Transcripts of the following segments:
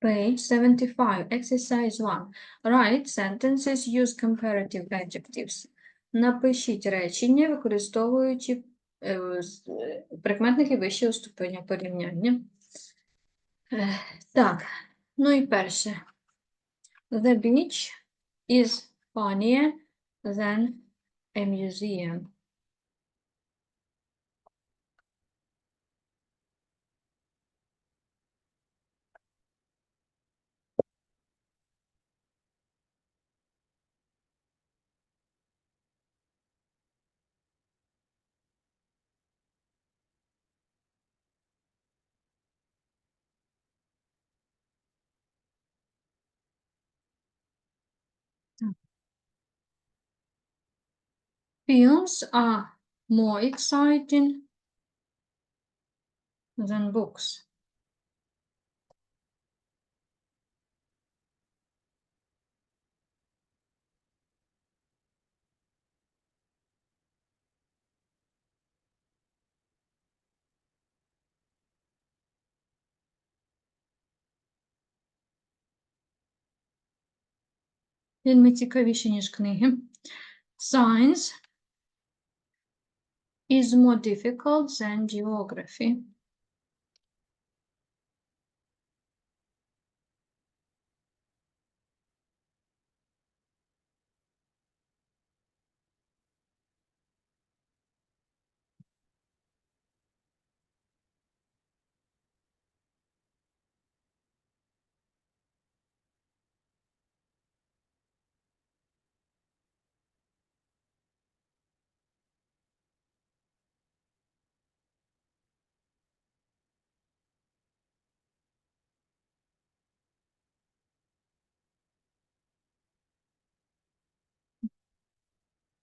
Page 75, exercise 1. Write sentences, use comparative adjectives. Напишіть речення, використовуючи е, е, прикметники вищого ступеня порівняння. Е, Так, ну і перше. The beach is funnier than a museum. Films are more exciting than books. Фільми цікавіші, ніж книги. Science is more difficult than geography.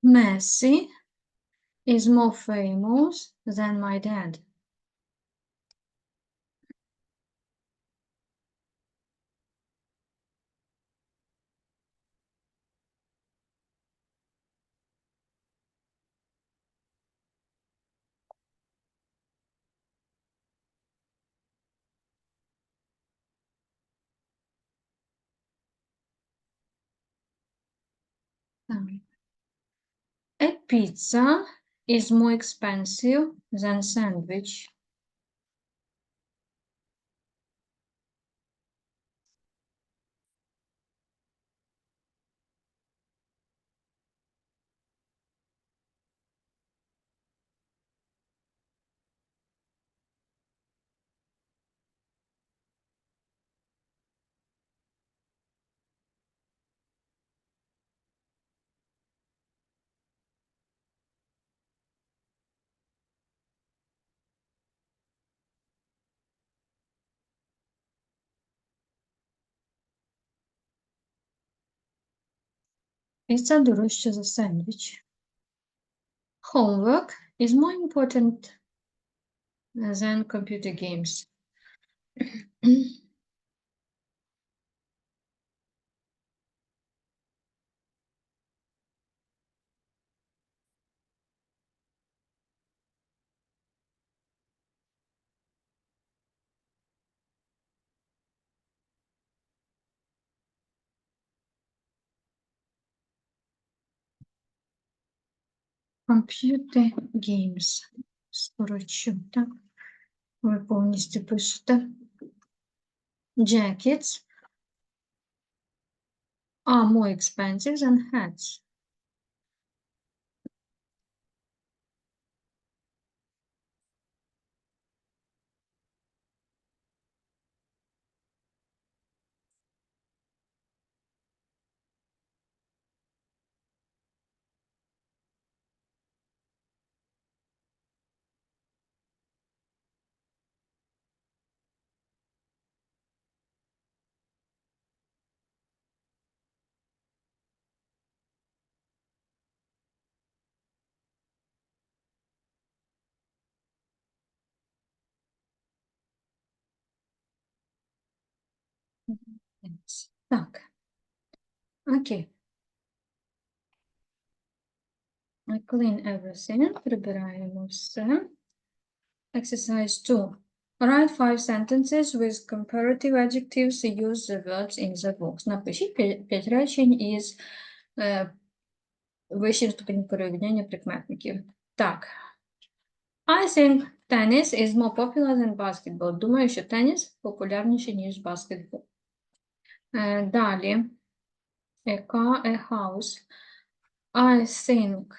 Messi is more famous than my dad. Pizza is more expensive than sandwich. Піца дорожча за сендвіч. Homework is more important than computer games. Computer games. Скорочу, так? Ви повністю пишете. Jackets are more expensive than hats. Так. Окей. I clean everything. Прибираємо все. Exercise 2. Write five sentences with comparative adjectives. Use the words in the box. Напишіть п'я- п'ять речень із е, вищим ступенем порівняння прикметників. Так. I think tennis is more popular than basketball. Думаю, що теніс популярніший, ніж баскетбол. Е, далі. A car, a house. I think.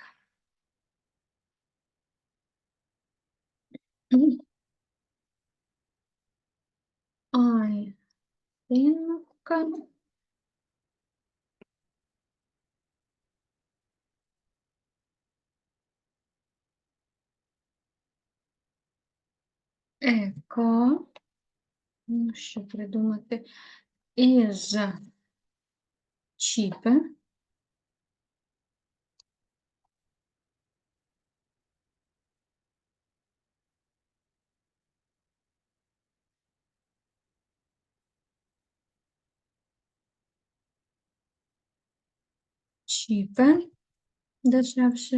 I think car, ну, що придумати, is cheaper cheaper, дешевше,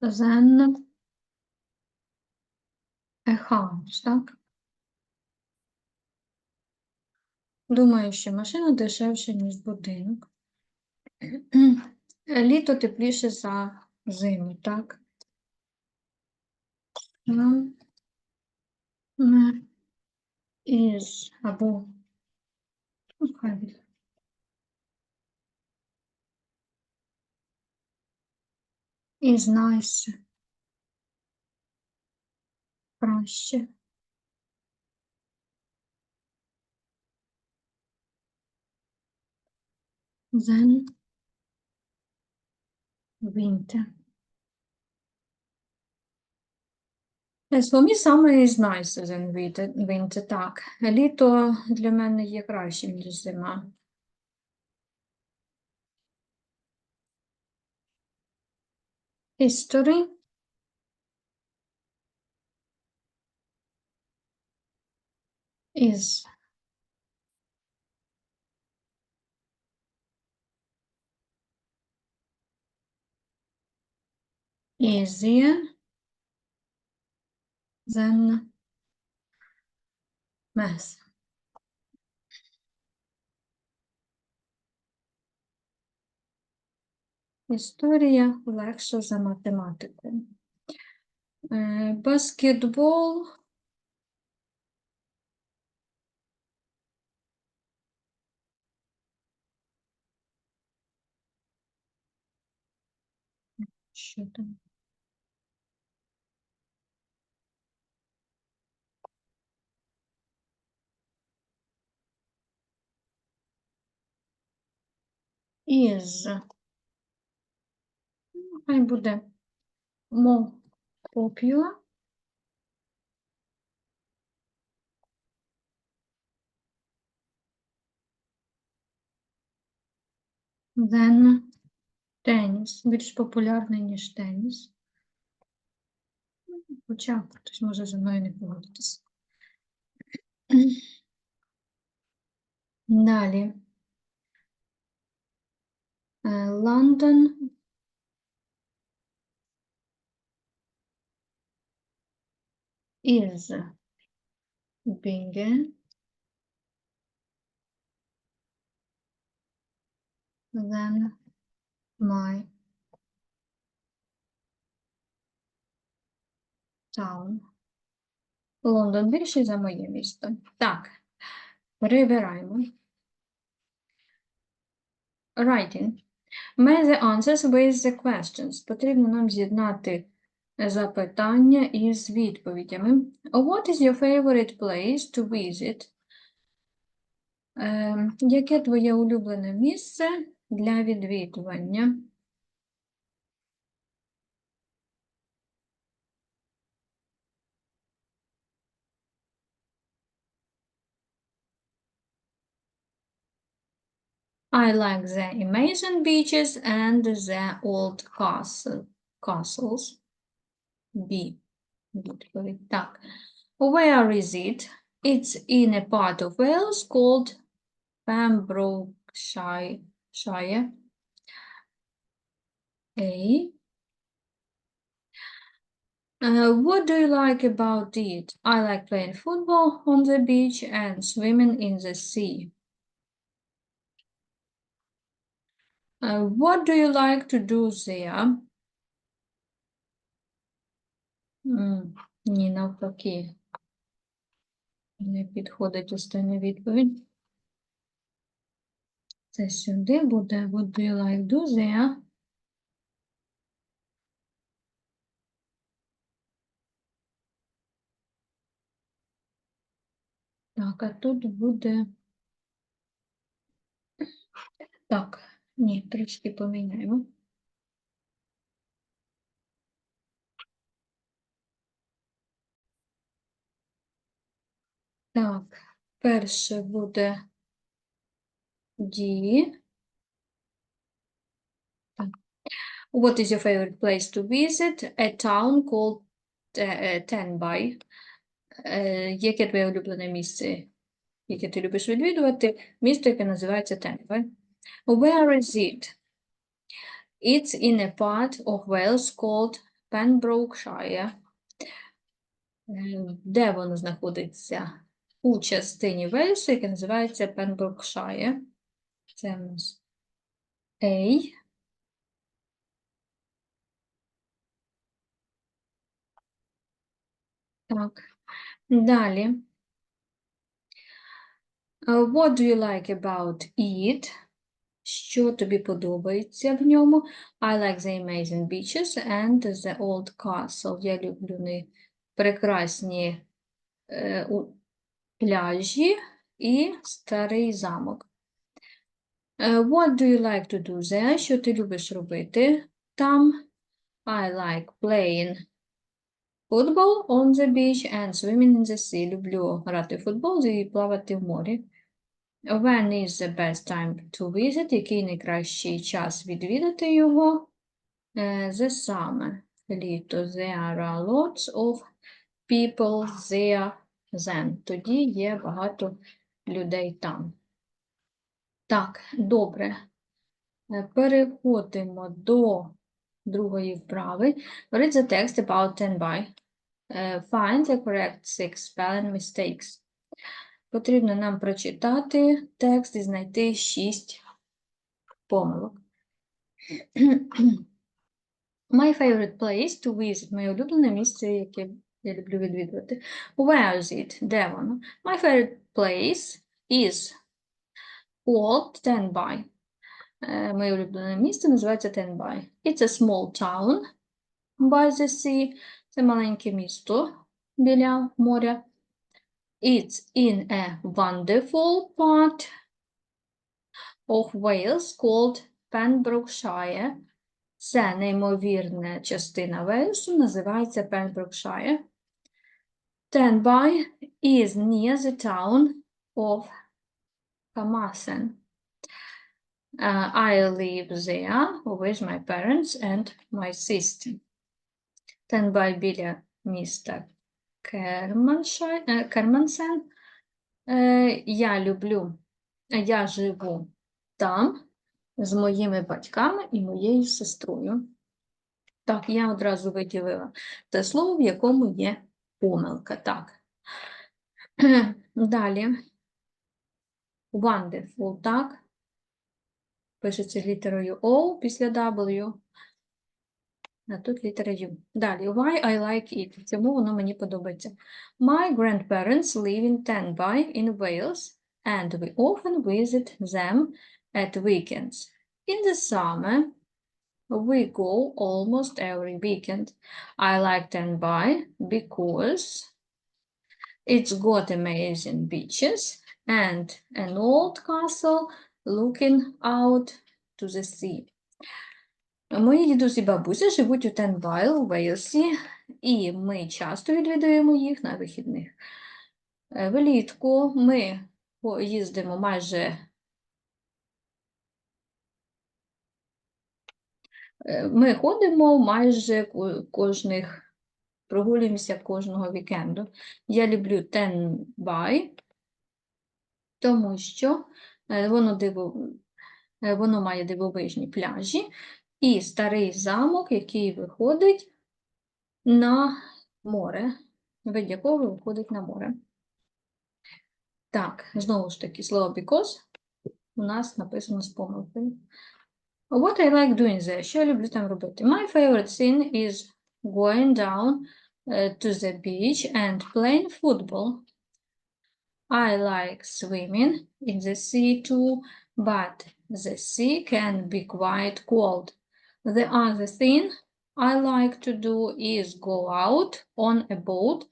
than a house, так? Думаю, що машина дешевша, ніж будинок. Літо тепліше за зиму, так? Із або ну, хай. Із nice. Краще. Then winter. Yes, for me summer is nicer than winter, winter, так. Літо для мене є кращим, ніж зима. History. Is easier than math. Історія легша за математику. Е, Баскетбол. Що там? Із. Ну, Хай буде more popular than теніс. Більш популярний, ніж теніс. Хоча хтось може зі мною не погодитися. Далі. Е, Лондон. Is bigger than my town. Лондон більший за моє місто. Так, перебираємо. Writing. Match the answers with the questions. Потрібно нам з'єднати запитання із відповідями. What is your favorite place to visit? Ем, яке твоє улюблене місце для відвідування? I like the amazing beaches and the old castle, castles. B. Відповідь. Так. Where is it? It's in a part of Wales called Pembrokeshire. Shire. A. Uh, what do you like about it? I like playing football on the beach and swimming in the sea. Uh, what do you like to do there? М, Ні, навпаки. Не підходить остання відповідь. Це сюди буде. What do you like do there? Так, а тут буде. Так, ні, трішки поміняємо. Так, перше буде D. What is your favorite place to visit? A town called uh, Tenby. Е, Яке твоє улюблене місце, яке ти любиш відвідувати? Місто, яке називається Tenby. Where is it? It's in a part of Wales called Pembrokeshire. Е, Де воно знаходиться? У частині Вельсу, яка називається Пенброкшire. Це в нас A. Так. Далі. Uh, What do you like about it? Що тобі подобається в ньому? I like the amazing beaches and the old castle. Я люблю не прекрасні е, пляжі і старий замок. Е, What do you like to do there? Що ти любиш робити там? I like playing football on the beach and swimming in the sea. Люблю грати в футбол і плавати в морі. When is the best time to visit? Який найкращий час відвідати його? Е, The summer. Літо. There are lots of people there then. Тоді є багато людей там. Так, добре. Е, Переходимо до другої вправи. Read the text about 10 by. Е, Find the correct six spelling mistakes. Потрібно нам прочитати текст і знайти шість помилок. My favorite place to visit. Моє улюблене місце, яке я люблю відвідувати. Where is it? Де воно? My favorite place is called Tenby. Е, Моє улюблене місце називається Tenby. It's a small town by the sea. Це маленьке місто біля моря. It's in a wonderful part of Wales called Pembrokeshire. Це неймовірна частина Вельсу, називається Pembrokeshire. Tenby is near the town of Carmarthen. Uh, I live there with my parents and my sister. Tenby біля міста Керманшай- е, Кермансен. Е, Я люблю, я живу там з моїми батьками і моєю сестрою. Так, я одразу виділила те слово, в якому є помилка. Так. Далі. Wonderful, так. Пишеться літерою O після W. А тут літера U. Далі. Why I like it. Чому воно мені подобається. My grandparents live in Tenby in Wales, and we often visit them at weekends. In the summer, we go almost every weekend. I like Tenby because it's got amazing beaches and an old castle looking out to the sea. Мої дідусь і бабуся живуть у Тенбайл у Вейлсі, і ми часто відвідуємо їх на вихідних. Е, Влітку ми їздимо майже Е, Ми ходимо майже кожних, прогулюємося кожного вікенду. Я люблю Тенбай, тому що е, воно, диво, воно має дивовижні пляжі і старий замок, який виходить на море, вид якого виходить на море. Так, знову ж таки, слово because у нас написано з помилкою. What I like doing there? Що я люблю там робити? My favorite thing is going down uh, to the beach and playing football. I like swimming in the sea too, but the sea can be quite cold. The other thing I like to do is go out on a boat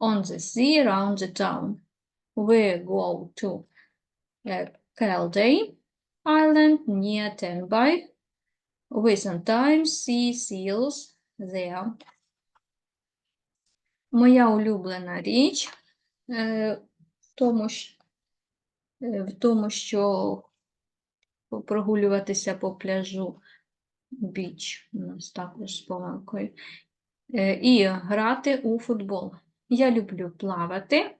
on the sea around the town. We go to uh, Calday Island near Tenby. We sometimes see seals there. Моя улюблена річ е, в тому, е, в тому, що прогулюватися по пляжу біч у нас також з помилкою. Е, І грати у футбол. Я люблю плавати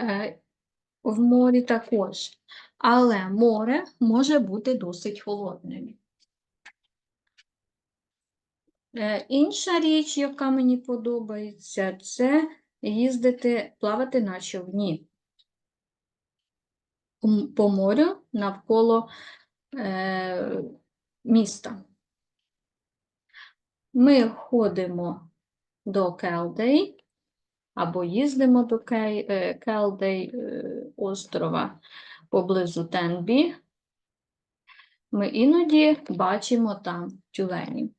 е, в морі також, але море може бути досить холодним. Е, Інша річ, яка мені подобається, це їздити, плавати на човні по морю навколо міста. Ми ходимо до Келдей або їздимо до Келдей острова поблизу Тенбі. Ми іноді бачимо там тюленів.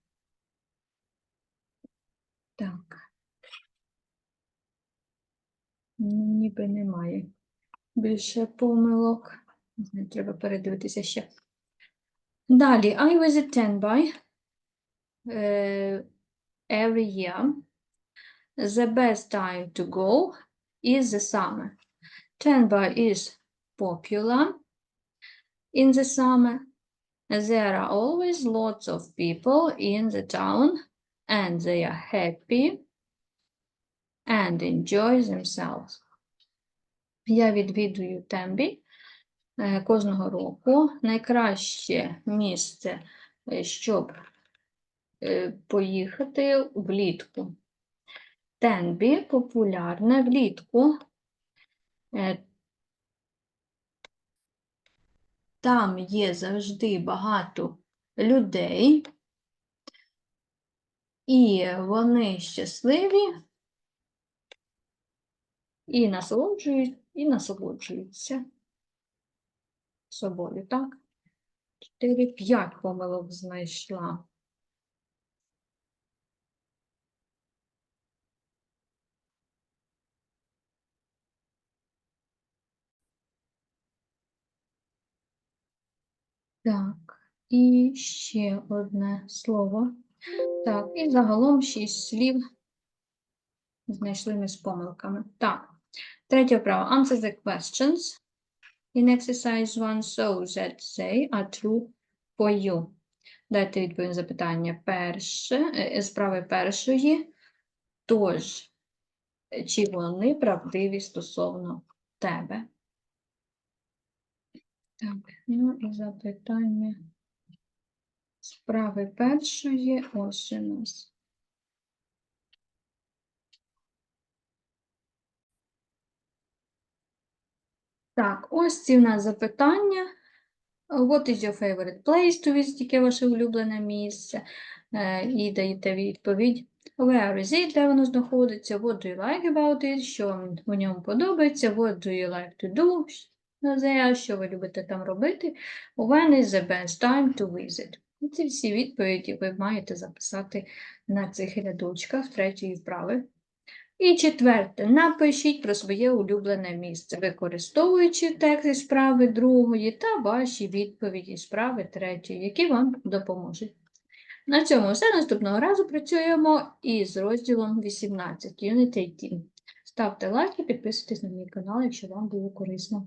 Так. Ну, ніби немає більше помилок. Треба передивитися ще. Далі, I visit Tenby е, every year. The best time to go is the summer. Tenby is popular in the summer. There are always lots of people in the town and they are happy and enjoy themselves. Я відвідую Тембі е, кожного року. Найкраще місце, е, щоб е, поїхати влітку. Тенбі популярне влітку. Е, Там є завжди багато людей, і вони щасливі і насолоджують, і насолоджуються собою, так? 4-5 помилок знайшла. Так, і ще одне слово. Так, і загалом 6 слів знайшли ми з помилками. Так, третє право. Answer the questions in exercise 1 so that they are true for you. Дайте відповідь на запитання перше, е, справи першої. Тож, е, чи вони правдиві стосовно тебе? Так, ну і запитання справи першої ось у нас. Так, ось ці в нас запитання. What is your favorite place to visit? Яке ваше улюблене місце? Е, І даєте відповідь. Where is it? Де воно знаходиться? What do you like about it? Що в ньому подобається? What do you like to do? There, що ви любите там робити? When is the best time to visit? Це всі відповіді ви маєте записати на цих рядочках третьої вправи. І четверте, напишіть про своє улюблене місце, використовуючи текст із справи другої та ваші відповіді справи третьої, які вам допоможуть. На цьому все. Наступного разу працюємо із розділом 18, Unit 18. Ставте лайк і підписуйтесь на мій канал, якщо вам було корисно.